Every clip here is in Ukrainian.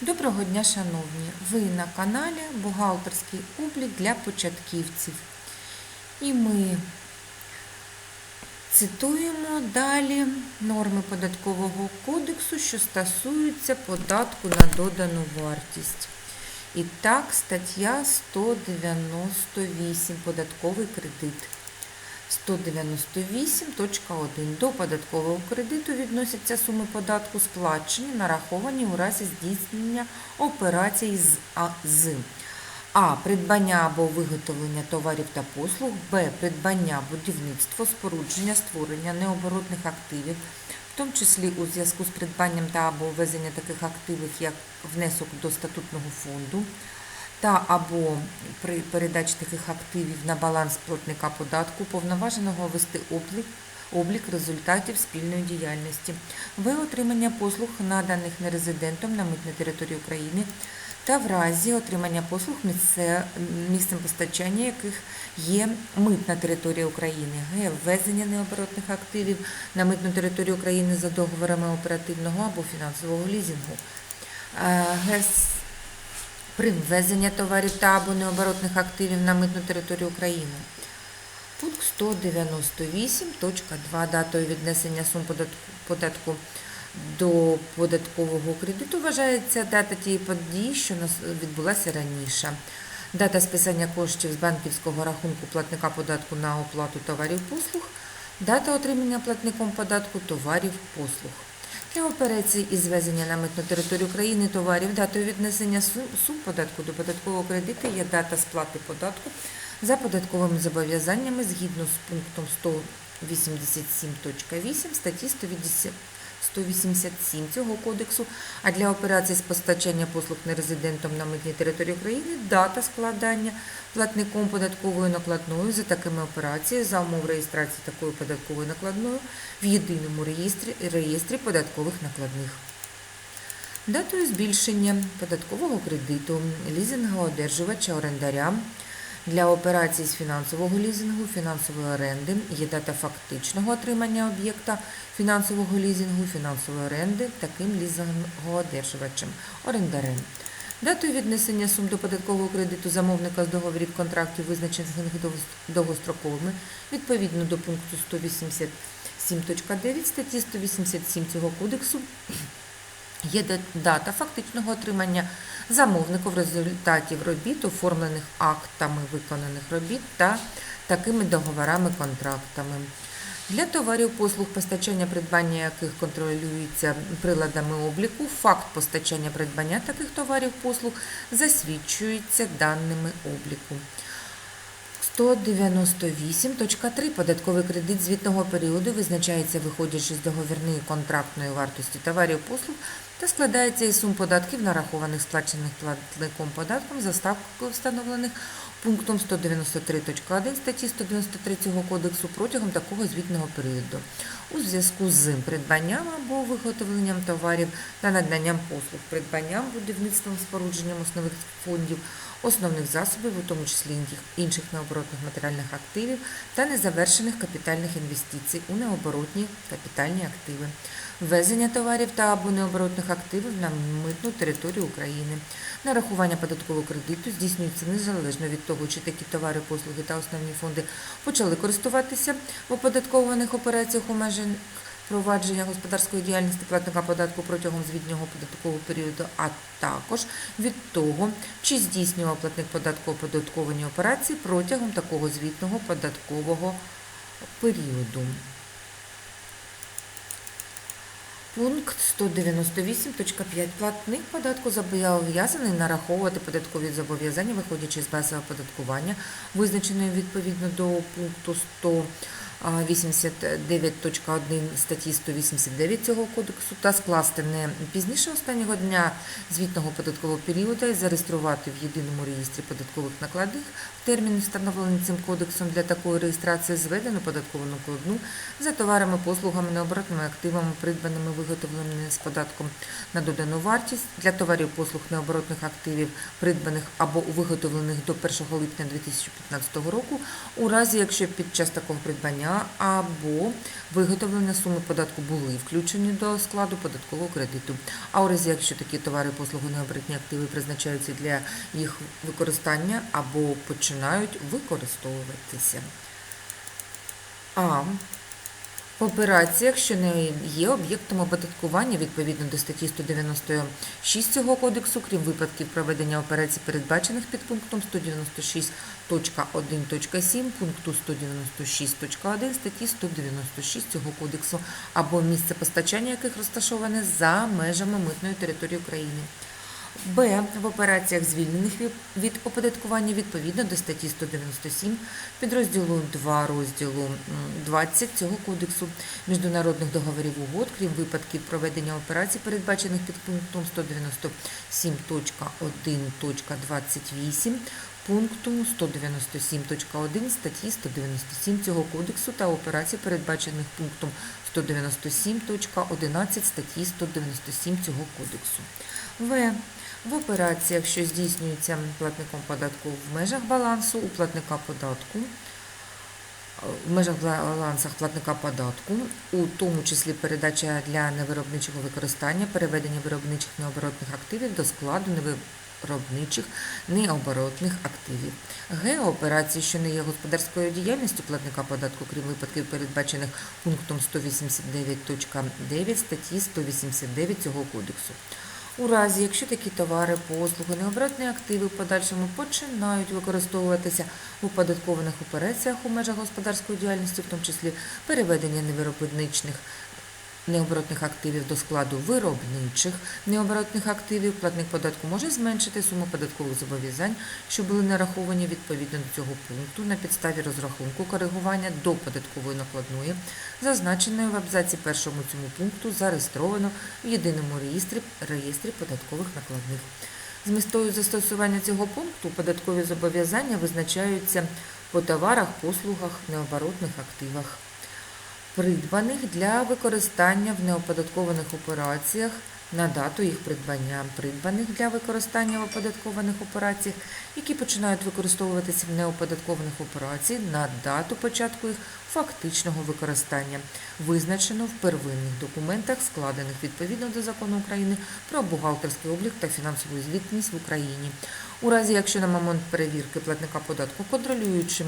Доброго дня, шановні! Ви на каналі Бухгалтерський облік для початківців. І ми цитуємо далі норми податкового кодексу, що стосуються податку на додану вартість. І так, стаття 198 податковий кредит. 198.1. До податкового кредиту відносяться суми податку сплачені, нараховані у разі здійснення операцій з А. з А. Придбання або виготовлення товарів та послуг, Б. Придбання, будівництво, спорудження, створення необоротних активів, в тому числі у зв'язку з придбанням та або ввезення таких активів, як внесок до статутного фонду, та або при передачі таких активів на баланс платника податку повноваженого вести облік, облік результатів спільної діяльності, В. Отримання послуг, наданих нерезидентом на митній території України, та в разі отримання послуг місце, місцем постачання яких є митна територія України, Г. Ввезення необоротних активів на митну територію України за договорами оперативного або фінансового лізінгу. Е, Г. При ввезення товарів та або необоротних активів на митну територію України. Пункт 198.2 датою віднесення сум податку до податкового кредиту вважається дата тієї події, що відбулася раніше. Дата списання коштів з банківського рахунку платника податку на оплату товарів послуг, дата отримання платником податку товарів послуг. Для операцій із везення на митну територію України товарів датою віднесення сум податку до податкового кредиту є дата сплати податку за податковими зобов'язаннями згідно з пунктом 187.8 статті 180 187 цього кодексу, а для операцій з постачання послуг нерезидентом на митній території України дата складання платником податкової накладної за такими операціями за умов реєстрації такої податкової накладної в єдиному реєстрі, реєстрі податкових накладних. Датою збільшення податкового кредиту лізингоодержувача орендаря для операцій з фінансового лізингу, фінансової оренди є дата фактичного отримання об'єкта фінансового лізингу, фінансової оренди таким лізингоодержувачем, орендарем. Датою віднесення сум до податкового кредиту замовника з договорів контрактів, визначених довгостроковими, відповідно до пункту 187.9 статті 187 цього кодексу, Є да- дата фактичного отримання замовнику в результаті робіт, оформлених актами виконаних робіт та такими договорами контрактами. Для товарів послуг постачання придбання яких контролюється приладами обліку, факт постачання придбання таких товарів послуг засвідчується даними обліку. 198.3 податковий кредит звітного періоду визначається виходячи з договірної контрактної вартості товарів послуг та складається із сум податків, нарахованих сплачених платником податком за ставкою встановлених пунктом 193.1 статті 193 цього кодексу протягом такого звітного періоду. У зв'язку з придбанням або виготовленням товарів та наданням послуг, придбанням, будівництвом, спорудженням основних фондів, основних засобів, у тому числі інших- необоротних матеріальних активів та незавершених капітальних інвестицій у необоротні капітальні активи, ввезення товарів та або необоротних активів на митну територію України. Нарахування податкового кредиту здійснюється незалежно від того, чи такі товари, послуги та основні фонди почали користуватися в оподаткованих операціях у межах провадження господарської діяльності платника податку протягом звітнього податкового періоду, а також від того, чи здійснював платник податку оподатковані операції протягом такого звітного податкового періоду. Пункт 198.5. Платник податку зобов'язаний нараховувати податкові зобов'язання, виходячи з бази оподаткування, визначеної відповідно до пункту 189.1 статті 189 цього кодексу, та скласти не пізніше останнього дня звітного податкового періоду і зареєструвати в єдиному реєстрі податкових накладних в термін, встановлений цим кодексом для такої реєстрації, зведену податкову накладну за товарами, послугами, необоротними активами, придбаними, виготовленими з податком. На додану вартість для товарів, послуг, необоротних активів, придбаних або виготовлених до 1 липня 2015 року, у разі якщо під час такого придбання придбання або виготовлення суми податку були включені до складу податкового кредиту. А у разі, якщо такі товари, послуги, необоротні активи призначаються для їх використання або починають використовуватися. А в операціях, що не є об'єктом оподаткування відповідно до статті 196 цього кодексу, крім випадків проведення операцій, передбачених під пунктом 196.1.7 пункту 196.1 статті 196 цього кодексу, або місце постачання яких розташоване за межами митної території України. Б. В операціях, звільнених від- оподаткування відповідно до статті 197 підрозділу 2 розділу м, 20 цього кодексу міжнародних договорів угод, крім випадків проведення операцій, передбачених під пунктом 197.1.28 пункту 197.1 статті 197 цього кодексу та операцій, передбачених пунктом 197.11 статті 197 цього кодексу. В. В операціях, що здійснюються платником податку в межах балансу у платника податку, е, в межах балансах платника податку, у тому числі передача для невиробничого використання, переведення виробничих необоротних активів до складу невиробничих необоротних активів. Г. Операції, що не є господарською діяльністю платника податку, крім випадків, передбачених пунктом 189.9 статті 189 цього кодексу. У разі, якщо такі товари, послуги, необратні активи в подальшому починають використовуватися у податкованих операціях у межах господарської діяльності, в тому числі переведення невиробничних необоротних активів до складу виробничих необоротних активів, платник податку може зменшити суму податкових зобов'язань, що були нараховані відповідно до цього пункту на підставі розрахунку коригування до податкової накладної, зазначеної в абзаці першому цьому пункту, зареєстровано в єдиному реєстрі, реєстрі податкових накладних. З метою застосування цього пункту податкові зобов'язання визначаються по товарах, послугах, необоротних активах придбаних для використання в неоподаткованих операціях на дату їх придбання, придбаних для використання в оподаткованих операціях, які починають використовуватися в неоподаткованих операціях на дату початку їх фактичного використання, визначено в первинних документах, складених відповідно до закону України про бухгалтерський облік та фінансову звітність в Україні. У разі, якщо на момент перевірки платника податку контролюючим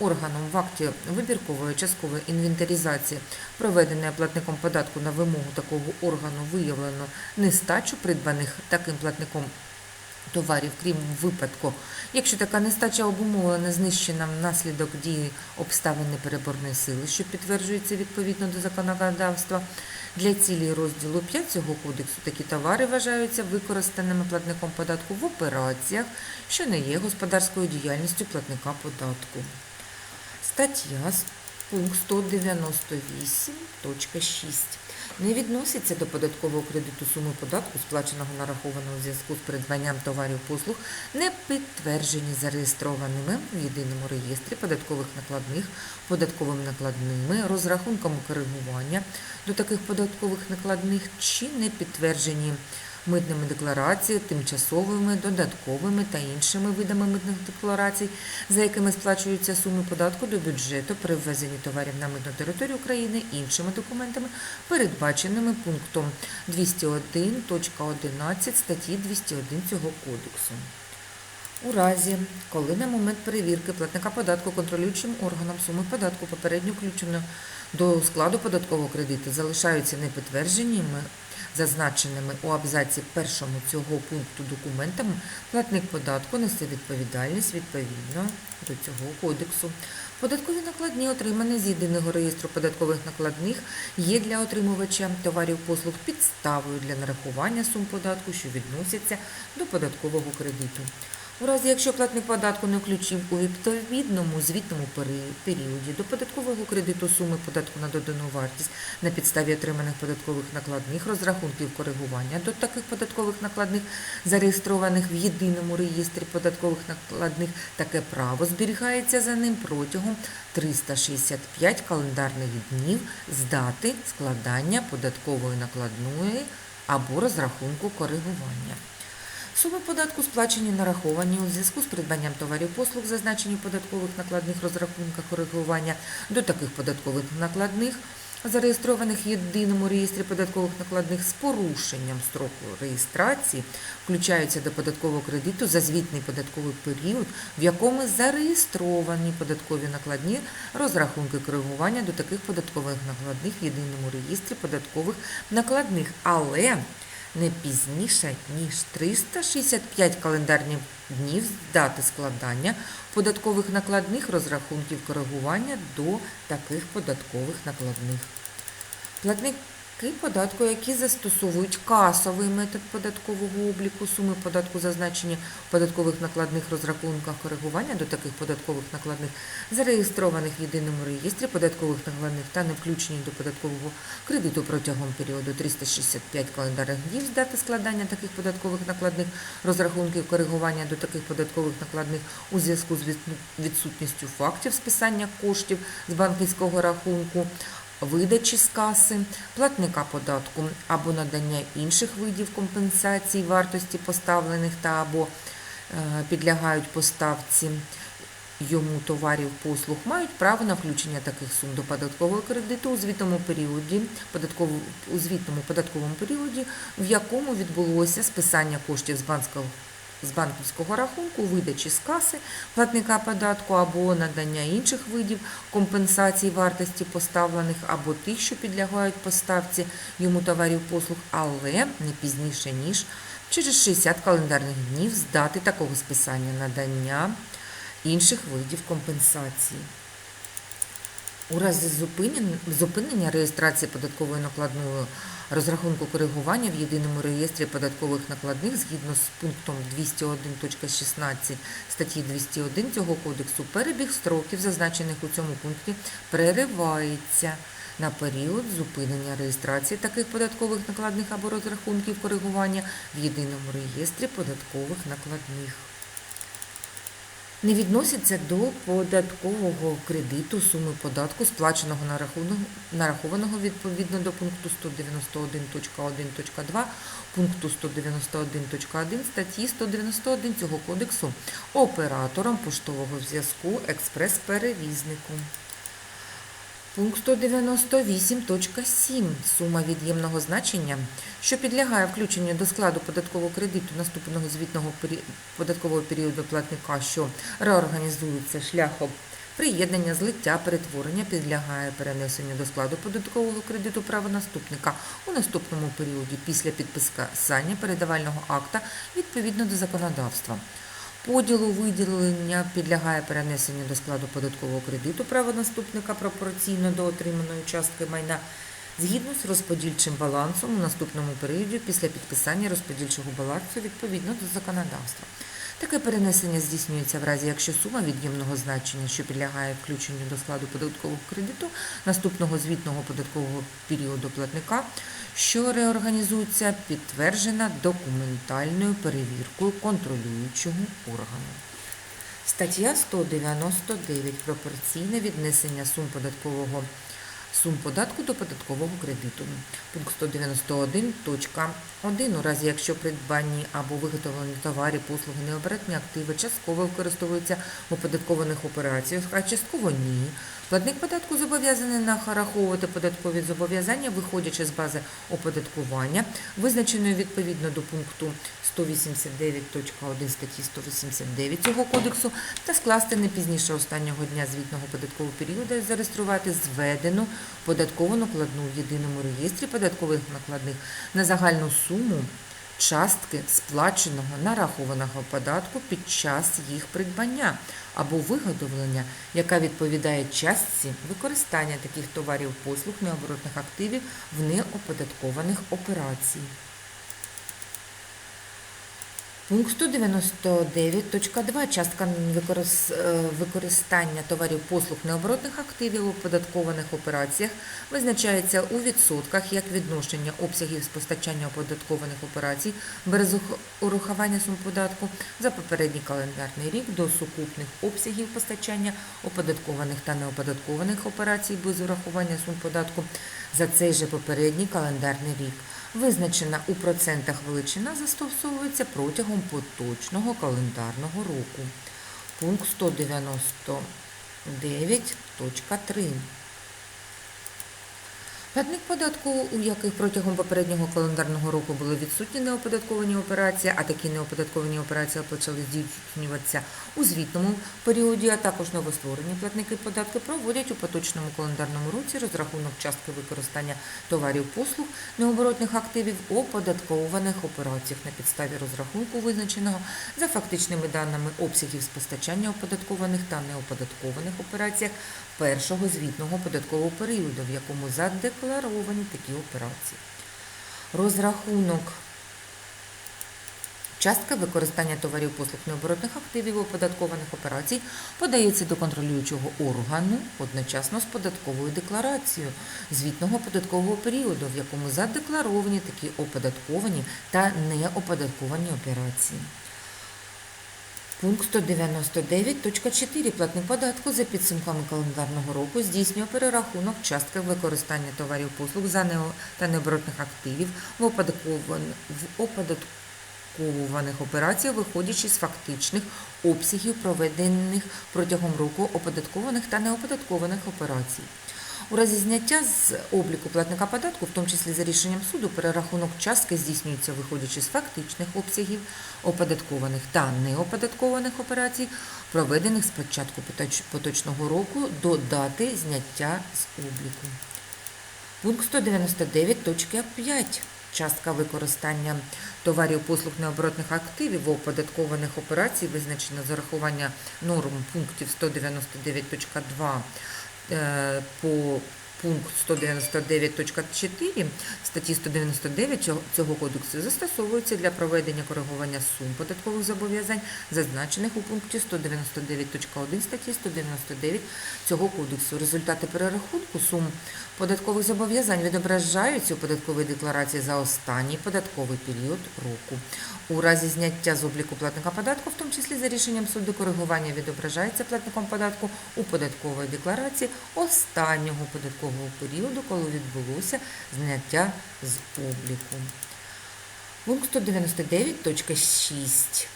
органом в акті вибіркової часткової інвентаризації, проведеної платником податку на вимогу такого органу, виявлено нестачу придбаних таким платником товарів, крім випадку, якщо така нестача обумовлена знищена внаслідок дії обставин непереборної сили, що підтверджується відповідно до законодавства. Для цілі розділу 5 цього кодексу такі товари вважаються використаними платником податку в операціях, що не є господарською діяльністю платника податку. Стаття пункт 198.6 не відноситься до податкового кредиту суми податку, сплаченого нарахованого у зв'язку з придбанням товарів послуг, не підтверджені зареєстрованими в єдиному реєстрі податкових накладних, податковими накладними, розрахунками коригування до таких податкових накладних чи не підтверджені митними деклараціями, тимчасовими, додатковими та іншими видами митних декларацій, за якими сплачуються суми податку до бюджету при ввезенні товарів на митну територію України іншими документами, передбаченими пунктом 201.11 статті 201 цього кодексу. У разі, коли на момент перевірки платника податку контролюючим органом суми податку попередньо включено до складу податкового кредиту залишаються непідтвердженими, зазначеними у абзаці першому цього пункту документами, платник податку несе відповідальність відповідно до цього кодексу. Податкові накладні, отримані з єдиного реєстру податкових накладних, є для отримувача товарів послуг підставою для нарахування сум податку, що відносяться до податкового кредиту. У разі, якщо платник податку не включив у відповідному звітному періоді до податкового кредиту суми податку на додану вартість на підставі отриманих податкових накладних розрахунків коригування до таких податкових накладних, зареєстрованих в єдиному реєстрі податкових накладних, таке право зберігається за ним протягом 365 календарних днів з дати складання податкової накладної або розрахунку коригування. Суми податку сплачені нараховані у зв'язку з придбанням товарів послуг, зазначені в податкових накладних розрахунках коригування. До таких податкових накладних, зареєстрованих в єдиному реєстрі податкових накладних з порушенням строку реєстрації, включаються до податкового кредиту за звітний податковий період, в якому зареєстровані податкові накладні розрахунки коригування до таких податкових накладних в єдиному реєстрі податкових накладних, але не пізніше, ніж 365 календарних днів з дати складання податкових накладних розрахунків коригування до таких податкових накладних. Платники податку, які застосовують касовий метод податкового обліку, суми податку зазначені в податкових накладних розрахунках коригування до таких податкових накладних, зареєстрованих в єдиному реєстрі податкових накладних та не включені до податкового кредиту протягом періоду 365 календарних днів з дати складання таких податкових накладних розрахунків коригування до таких податкових накладних у зв'язку з відсутністю фактів списання коштів з банківського рахунку видачі з каси, платника податку або надання інших видів компенсацій вартості поставлених та або е, підлягають поставці. Йому товарів послуг, мають право на включення таких сум до податкового кредиту у звітному періоді, податково- у звітному податковому періоді, в якому відбулося списання коштів з банківського з банківського рахунку, видачі з каси платника податку або надання інших видів компенсацій вартості поставлених або тих, що підлягають поставці йому товарів послуг, але не пізніше ніж через 60 календарних днів з дати такого списання надання інших видів компенсації. У разі зупинен- зупинення реєстрації податкової накладної розрахунку коригування в єдиному реєстрі податкових накладних згідно з пунктом 201.16 статті 201 цього кодексу перебіг строків, зазначених у цьому пункті, переривається на період зупинення реєстрації таких податкових накладних або розрахунків коригування в єдиному реєстрі податкових накладних. Не відносяться до податкового кредиту суми податку, сплаченого на нарахованого відповідно до пункту 191.1.2, пункту 191.1 статті 191 цього кодексу оператором поштового зв'язку експрес-перевізником. Пункт 198.7. Сума від'ємного значення, що підлягає включенню до складу податкового кредиту наступного звітного податкового періоду платника, що реорганізується шляхом приєднання, злиття, перетворення, підлягає перенесенню до складу податкового кредиту правонаступника у наступному періоді після підписання передавального акта відповідно до законодавства. Поділу виділення підлягає перенесенню до складу податкового кредиту правонаступника пропорційно до отриманої частки майна згідно з розподільчим балансом у наступному періоді після підписання розподільчого балансу відповідно до законодавства. Таке перенесення здійснюється в разі, якщо сума від'ємного значення, що підлягає включенню до складу податкового кредиту наступного звітного податкового періоду платника, що реорганізується, підтверджена документальною перевіркою контролюючого органу. Стаття 199. Пропорційне віднесення сум податкового сум податку до податкового кредиту. Пункт 191.1. У разі, якщо придбані або виготовлені товари, послуги, необоротні активи частково використовуються в оподаткованих операціях, а частково ні. Платник податку зобов'язаний нараховувати податкові зобов'язання, виходячи з бази оподаткування, визначеної відповідно до пункту 189.1 статті 189 цього кодексу, та скласти не пізніше останнього дня звітного податкового періоду і зареєструвати зведену податкову накладну в єдиному реєстрі податкових накладних на загальну суму частки сплаченого нарахованого податку під час їх придбання або виготовлення, яка відповідає частці використання таких товарів послуг необоротних активів в неоподаткованих операцій. Пункт 199.2. Частка е, використання товарів послуг необоротних активів у оподаткованих операціях визначається у відсотках як відношення обсягів з постачання оподаткованих операцій без урахування сум податку за попередній календарний рік до сукупних обсягів постачання оподаткованих та неоподаткованих операцій без урахування сум податку за цей же попередній календарний рік. Визначена у процентах величина застосовується протягом поточного календарного року. Пункт 199.3. Платник податку, у яких протягом попереднього календарного року були відсутні неоподатковані операції, а такі неоподатковані операції почали здійснюватися у звітному періоді, а також новостворені платники податки проводять у поточному календарному році розрахунок частки використання товарів послуг необоротних активів оподаткованих операціях на підставі розрахунку, визначеного за фактичними даними обсягів з постачання оподаткованих та неоподаткованих операціях першого звітного податкового періоду, в якому задекларовані такі операції. Розрахунок Частка використання товарів послуг необоротних активів оподаткованих операцій подається до контролюючого органу одночасно з податковою декларацією звітного податкового періоду, в якому задекларовані такі оподатковані та неоподатковані операції. Пункт 199.4. Платник податку за підсумками календарного року здійснює перерахунок частки використання товарів послуг за нео- та необоротних активів в в оподатковуваних операціях, виходячи з фактичних обсягів проведених протягом року оподаткованих та неоподаткованих операцій. У разі зняття з обліку платника податку, в тому числі за рішенням суду, перерахунок частки здійснюється виходячи з фактичних обсягів оподаткованих та неоподаткованих операцій, проведених з початку поточного року до дати зняття з обліку. Пункт 199.5. Частка використання товарів послуг необоротних активів оподаткованих операцій визначена з урахування норм пунктів 199.2 е, по пункт 199.4 статті 199 цього- кодексу застосовується для проведення коригування сум податкових зобов'язань, зазначених у пункті 199.1 статті 199 цього кодексу. Результати перерахунку сум податкових зобов'язань відображаються у податковій декларації за останній податковий період року. У разі зняття з обліку платника податку, в тому числі за рішенням суду, коригування відображається платником податку у податковій декларації останнього податкового періоду, коли відбулося зняття з обліку. Пункт 199.6.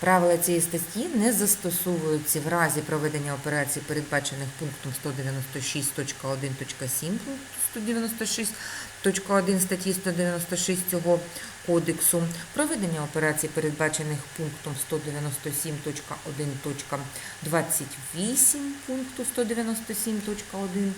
Правила цієї статті не застосовуються в разі проведення операцій, передбачених пунктом 196.1.7 пункту 196.1 статті 196 цього кодексу, проведення операцій, передбачених пунктом 197.1.28 пункту 197.1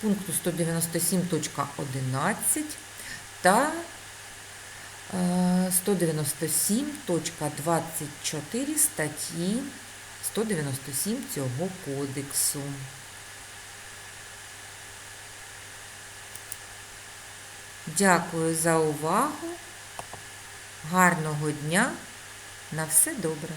пункту 197.11 та е, 197.24 статті 197 цього кодексу. Дякую за увагу. Гарного дня. На все добре.